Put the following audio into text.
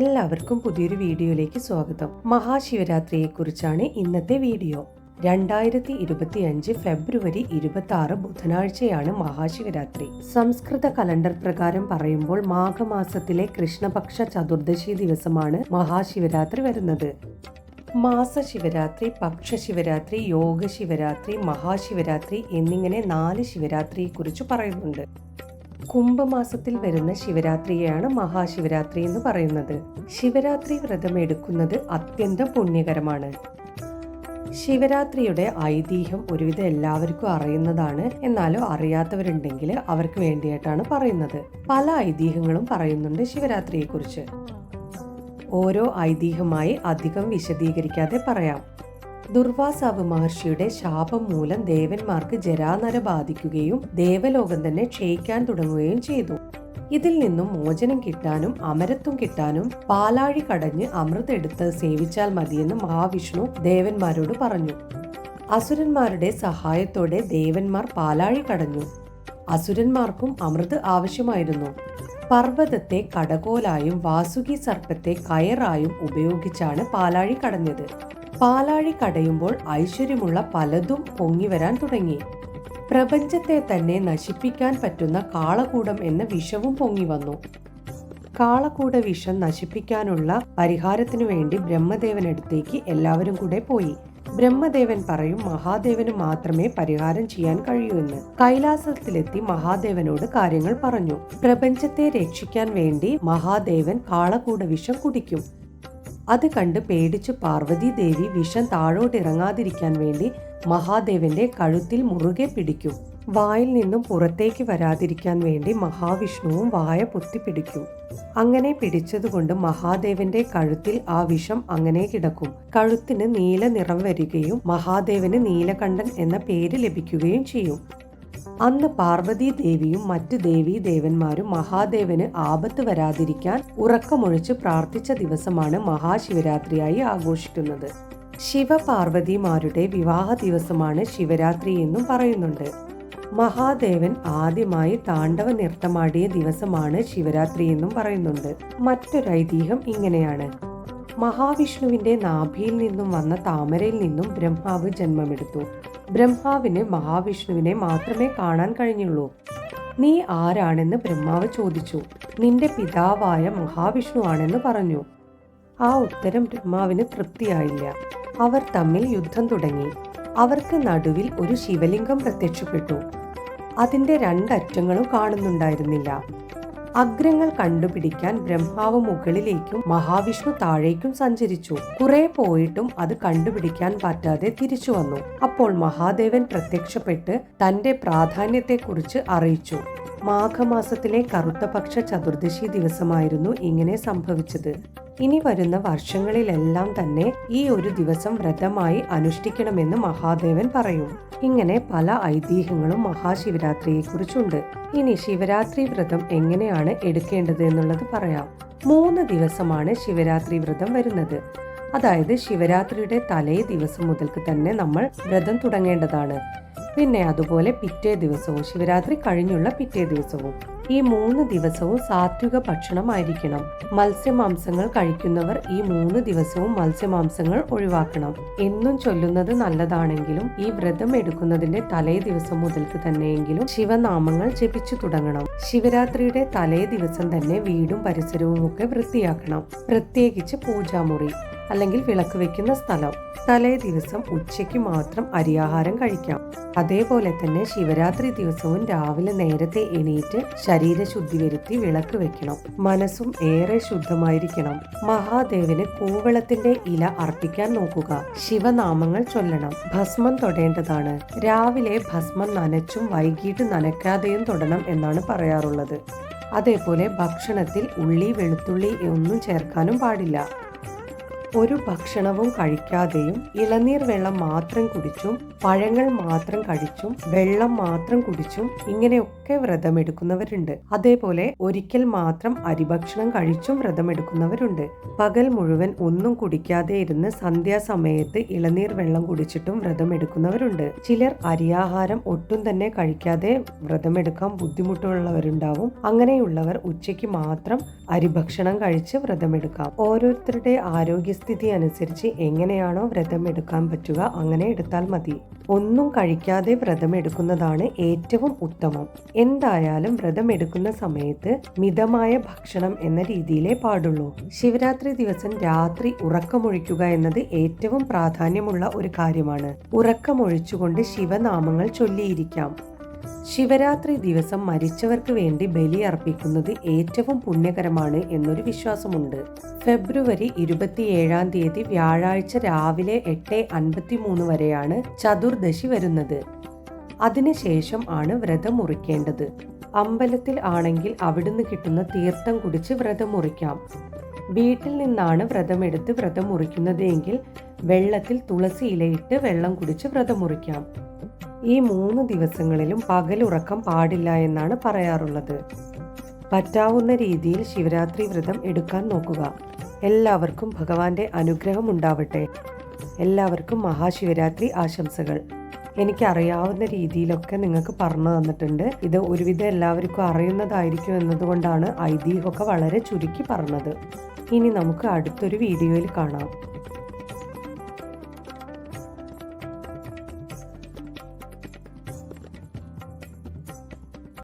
എല്ലാവർക്കും പുതിയൊരു വീഡിയോയിലേക്ക് സ്വാഗതം. മഹാശിവരാത്രിയെക്കുറിച്ചാണ് ഇന്നത്തെ വീഡിയോ. രണ്ടായിരത്തി ഇരുപത്തി അഞ്ച് ഫെബ്രുവരി ഇരുപത്തി ആറ് ബുധനാഴ്ചയാണ് മഹാശിവരാത്രി. സംസ്കൃത കലണ്ടർ പ്രകാരം പറയുമ്പോൾ മാഘമാസത്തിലെ കൃഷ്ണപക്ഷ ചതുർദശി ദിവസമാണ് മഹാശിവരാത്രി വരുന്നത്. മാസ ശിവരാത്രി പക്ഷ ശിവരാത്രി യോഗ ശിവരാത്രി മഹാശിവരാത്രി എന്നിങ്ങനെ നാല് ശിവരാത്രിയെക്കുറിച്ച് പറയുന്നുണ്ട്. കുംഭമാസത്തിൽ വരുന്ന ശിവരാത്രിയെയാണ് മഹാശിവരാത്രി എന്ന് പറയുന്നത്. ശിവരാത്രി വ്രതം എടുക്കുന്നത് അത്യന്തം പുണ്യകരമാണ്. ശിവരാത്രിയുടെ ഐതിഹ്യം ഒരുവിധം എല്ലാവർക്കും അറിയുന്നതാണ്. എന്നാലും അറിയാത്തവരുണ്ടെങ്കിൽ അവർക്ക് വേണ്ടിയിട്ടാണ് പറയുന്നത്. പല ഐതിഹ്യങ്ങളും പറയുന്നുണ്ട് ശിവരാത്രിയെക്കുറിച്ച്. ഓരോ ഐതിഹ്യമായി അധികം വിശദീകരിക്കാതെ പറയാം. ദുർവാസാവ് മഹർഷിയുടെ ശാപം മൂലം ദേവന്മാർക്ക് ജരാനര ബാധിക്കുകയും ദേവലോകം തന്നെ ക്ഷയിക്കാൻ തുടങ്ങുകയും ചെയ്തു. ഇതിൽ നിന്നും മോചനം കിട്ടാനും അമരത്വം കിട്ടാനും പാലാഴി കടഞ്ഞ് അമൃതെടുത്ത് സേവിച്ചാൽ മതിയെന്ന് മഹാവിഷ്ണു ദേവന്മാരോട് പറഞ്ഞു. അസുരന്മാരുടെ സഹായത്തോടെ ദേവന്മാർ പാലാഴി കടഞ്ഞു. അസുരന്മാർക്കും അമൃത് ആവശ്യമായിരുന്നു. പർവതത്തെ കടകോലായും വാസുകി സർപ്പത്തെ കയറായും ഉപയോഗിച്ചാണ് പാലാഴി കടഞ്ഞത്. പാലാഴി കടയുമ്പോൾ ഐശ്വര്യമുള്ള പലതും പൊങ്ങി വരാൻ തുടങ്ങി. പ്രപഞ്ചത്തെ തന്നെ നശിപ്പിക്കാൻ പറ്റുന്ന കാളകൂടം എന്ന വിഷവും പൊങ്ങി വന്നു. കാളക്കൂട വിഷം നശിപ്പിക്കാനുള്ള പരിഹാരത്തിനു വേണ്ടി ബ്രഹ്മദേവനടുത്തേക്ക് എല്ലാവരും കൂടെ പോയി. ബ്രഹ്മദേവൻ പറയും മഹാദേവന് മാത്രമേ പരിഹാരം ചെയ്യാൻ കഴിയൂ എന്ന്. കൈലാസത്തിലെത്തി മഹാദേവനോട് കാര്യങ്ങൾ പറഞ്ഞു. പ്രപഞ്ചത്തെ രക്ഷിക്കാൻ വേണ്ടി മഹാദേവൻ കാളകൂട വിഷം കുടിക്കും. അത് കണ്ട് പേടിച്ച് പാർവതി ദേവി വിഷം താഴോട്ടിറങ്ങാതിരിക്കാൻ വേണ്ടി മഹാദേവന്റെ കഴുത്തിൽ മുറുകെ പിടിക്കും. വായിൽ നിന്നും പുറത്തേക്ക് വരാതിരിക്കാൻ വേണ്ടി മഹാവിഷ്ണുവും വായ പൊത്തി പിടിക്കും. അങ്ങനെ പിടിച്ചതുകൊണ്ട് മഹാദേവന്റെ കഴുത്തിൽ ആ വിഷം അങ്ങനെ കിടക്കും. കഴുത്തിന് നീല നിറം വരികയും മഹാദേവന് നീലകണ്ഠൻ എന്ന പേര് ലഭിക്കുകയും ചെയ്യും. അന്ന് പാർവതി ദേവിയും മറ്റ് ദേവീ ദേവന്മാരും മഹാദേവന് ആപത്ത് വരാതിരിക്കാൻ ഉറക്കമൊഴിച്ച് പ്രാർത്ഥിച്ച ദിവസമാണ് മഹാശിവരാത്രിയായി ആഘോഷിക്കുന്നത്. ശിവപാർവതിമാരുടെ വിവാഹ ദിവസമാണ് ശിവരാത്രി എന്നും പറയുന്നുണ്ട്. മഹാദേവൻ ആദ്യമായി താണ്ഡവ നൃത്തമാടിയ ദിവസമാണ് ശിവരാത്രി എന്നും പറയുന്നുണ്ട്. മറ്റൊരു ഐതിഹ്യം ഇങ്ങനെയാണ്. മഹാവിഷ്ണുവിന്റെ നാഭിയിൽ നിന്നും വന്ന താമരയിൽ നിന്നും ബ്രഹ്മാവ് ജന്മമെടുത്തു. ബ്രഹ്മാവിന് മഹാവിഷ്ണുവിനെ മാത്രമേ കാണാൻ കഴിഞ്ഞുള്ളൂ. നീ ആരാണെന്ന് ബ്രഹ്മാവ് ചോദിച്ചു. നിന്റെ പിതാവായ മഹാവിഷ്ണു ആണെന്ന് പറഞ്ഞു. ആ ഉത്തരം ബ്രഹ്മാവിന് തൃപ്തിയായില്ല. അവർ തമ്മിൽ യുദ്ധം തുടങ്ങി. അവർക്ക് നടുവിൽ ഒരു ശിവലിംഗം പ്രത്യക്ഷപ്പെട്ടു. അതിന്റെ രണ്ടറ്റങ്ങളും കാണുന്നുണ്ടായിരുന്നില്ല. അഗ്രങ്ങൾ കണ്ടുപിടിക്കാൻ ബ്രഹ്മാവ് മുകളിലേക്കും മഹാവിഷ്ണു താഴേക്കും സഞ്ചരിച്ചു. കുറെ പോയിട്ടും അത് കണ്ടുപിടിക്കാൻ പറ്റാതെ തിരിച്ചു വന്നു. അപ്പോൾ മഹാദേവൻ പ്രത്യക്ഷപ്പെട്ട് തന്റെ പ്രാധാന്യത്തെക്കുറിച്ച് അറിയിച്ചു. മാഘമാസത്തിലെ കറുത്തപക്ഷ ചതുർദശി ദിവസമായിരുന്നു ഇങ്ങനെ സംഭവിച്ചത്. ഇനി വരുന്ന വർഷങ്ങളിലെല്ലാം തന്നെ ഈ ഒരു ദിവസം വ്രതമായി അനുഷ്ഠിക്കണമെന്ന് മഹാദേവൻ പറയും. ഇങ്ങനെ പല ഐതിഹ്യങ്ങളും മഹാശിവരാത്രിയെക്കുറിച്ചുണ്ട്. ഇനി ശിവരാത്രി വ്രതം എങ്ങനെയാണ് എടുക്കേണ്ടത് എന്നുള്ളത് പറയാം. മൂന്ന് ദിവസമാണ് ശിവരാത്രി വ്രതം വരുന്നത്. അതായത് ശിവരാത്രിയുടെ തലേ ദിവസം മുതൽക്ക് തന്നെ നമ്മൾ വ്രതം തുടങ്ങേണ്ടതാണ്. പിന്നെ അതുപോലെ പിറ്റേ ദിവസവും ശിവരാത്രി കഴിഞ്ഞുള്ള പിറ്റേ ദിവസവും ഈ മൂന്ന് ദിവസവും സാത്വിക ഭക്ഷണമായിരിക്കണം. മത്സ്യമാംസങ്ങൾ കഴിക്കുന്നവർ ഈ മൂന്ന് ദിവസവും മത്സ്യമാംസങ്ങൾ ഒഴിവാക്കണം. എന്നും ചൊല്ലുന്നത് നല്ലതാണെങ്കിലും ഈ വ്രതം എടുക്കുന്നതിന്റെ തലേ ദിവസം മുതൽക്ക് തന്നെയെങ്കിലും ശിവനാമങ്ങൾ ജപിച്ചു തുടങ്ങണം. ശിവരാത്രിയുടെ തലേ ദിവസം തന്നെ വീടും പരിസരവും ഒക്കെ വൃത്തിയാക്കണം. പ്രത്യേകിച്ച് പൂജാമുറി. അല്ലെങ്കിൽ വിളക്ക് വെക്കുന്ന സ്ഥലം. തലേ ദിവസം ഉച്ചയ്ക്ക് മാത്രം അരിയാഹാരം കഴിക്കാം. അതേപോലെ തന്നെ ശിവരാത്രി ദിവസവും രാവിലെ നേരത്തെ എണീറ്റ് ശരീരശുദ്ധി വരുത്തി വിളക്ക് വെക്കണം. മനസ്സും ഏറെ ശുദ്ധമായിരിക്കണം. മഹാദേവന് കൂവളത്തിന്റെ ഇല അർപ്പിക്കാൻ നോക്കുക. ശിവനാമങ്ങൾ ചൊല്ലണം. ഭസ്മം തൊടേണ്ടതാണ്. രാവിലെ ഭസ്മം നനച്ചും വൈകിട്ട് നനയ്ക്കാതെയും തൊടണം എന്നാണ് പറയാറുള്ളത്. അതേപോലെ ഭക്ഷണത്തിൽ ഉള്ളി വെളുത്തുള്ളി ഒന്നും ചേർക്കാനും പാടില്ല. ഒരു ഭക്ഷണവും കഴിക്കാതെയും ഇളനീർ വെള്ളം മാത്രം കുടിച്ചും പഴങ്ങൾ മാത്രം കഴിച്ചും വെള്ളം മാത്രം കുടിച്ചും ഇങ്ങനെയൊക്കെ വ്രതമെടുക്കുന്നവരുണ്ട്. അതേപോലെ ഒരിക്കൽ മാത്രം അരിഭക്ഷണം കഴിച്ചും വ്രതമെടുക്കുന്നവരുണ്ട്. പകൽ മുഴുവൻ ഒന്നും കുടിക്കാതെ ഇരുന്ന് സന്ധ്യാസമയത്ത് ഇളനീർ വെള്ളം കുടിച്ചിട്ടും വ്രതമെടുക്കുന്നവരുണ്ട്. ചിലർ അരിയാഹാരം ഒട്ടും തന്നെ കഴിക്കാതെ വ്രതമെടുക്കാൻ ബുദ്ധിമുട്ടുള്ളവരുണ്ടാവും. അങ്ങനെയുള്ളവർ ഉച്ചയ്ക്ക് മാത്രം അരിഭക്ഷണം കഴിച്ച് വ്രതമെടുക്കാം. ഓരോരുത്തരുടെ ആരോഗ്യസ്ഥിതി അനുസരിച്ച് എങ്ങനെയാണോ വ്രതം എടുക്കാൻ പറ്റുക അങ്ങനെ എടുത്താൽ മതി. ഒന്നും കഴിക്കാതെ വ്രതം എടുക്കുന്നതാണ് ഏറ്റവും ഉത്തമം. എന്തായാലും വ്രതം എടുക്കുന്ന സമയത്ത് മിതമായ ഭക്ഷണം എന്ന രീതിയിലേ പാടുള്ളൂ. ശിവരാത്രി ദിവസം രാത്രി ഉറക്കമൊഴിക്കുക എന്നത് ഏറ്റവും പ്രാധാന്യമുള്ള ഒരു കാര്യമാണ്. ഉറക്കമൊഴിച്ചുകൊണ്ട് ശിവനാമങ്ങൾ ചൊല്ലിയിരിക്കാം. ശിവരാത്രി ദിവസം മരിച്ചവർക്ക് വേണ്ടി ബലി അർപ്പിക്കുന്നത് ഏറ്റവും പുണ്യകരമാണ് എന്നൊരു വിശ്വാസമുണ്ട്. ഫെബ്രുവരി ഇരുപത്തിയേഴാം തീയതി വ്യാഴാഴ്ച രാവിലെ എട്ട് അൻപത്തി മൂന്ന് വരെയാണ് ചതുർദശി വരുന്നത്. അതിനുശേഷം ആണ് വ്രതം മുറിക്കേണ്ടത്. അമ്പലത്തിൽ ആണെങ്കിൽ അവിടുന്ന് കിട്ടുന്ന തീർത്ഥം കുടിച്ച് വ്രതം മുറിക്കാം. വീട്ടിൽ നിന്നാണ് വ്രതമെടുത്ത് വ്രതം മുറിക്കുന്നതെങ്കിൽ വെള്ളത്തിൽ തുളസി ഇലയിട്ട് വെള്ളം കുടിച്ച് വ്രതം മുറിക്കാം. ഈ മൂന്ന് ദിവസങ്ങളിലും പകലുറക്കം പാടില്ല എന്നാണ് പറയാറുള്ളത്. പറ്റാവുന്ന രീതിയിൽ ശിവരാത്രി വ്രതം എടുക്കാൻ നോക്കുക. എല്ലാവർക്കും ഭഗവാന്റെ അനുഗ്രഹം ഉണ്ടാവട്ടെ. എല്ലാവർക്കും മഹാശിവരാത്രി ആശംസകൾ. എനിക്കറിയാവുന്ന രീതിയിലൊക്കെ നിങ്ങൾക്ക് പറഞ്ഞു തന്നിട്ടുണ്ട്. ഇത് ഒരുവിധം എല്ലാവർക്കും അറിയുന്നതായിരിക്കും എന്നതുകൊണ്ടാണ് ഐതിഹ്യമൊക്കെ വളരെ ചുരുക്കി പറഞ്ഞത്. ഇനി നമുക്ക് അടുത്തൊരു വീഡിയോയിൽ കാണാം.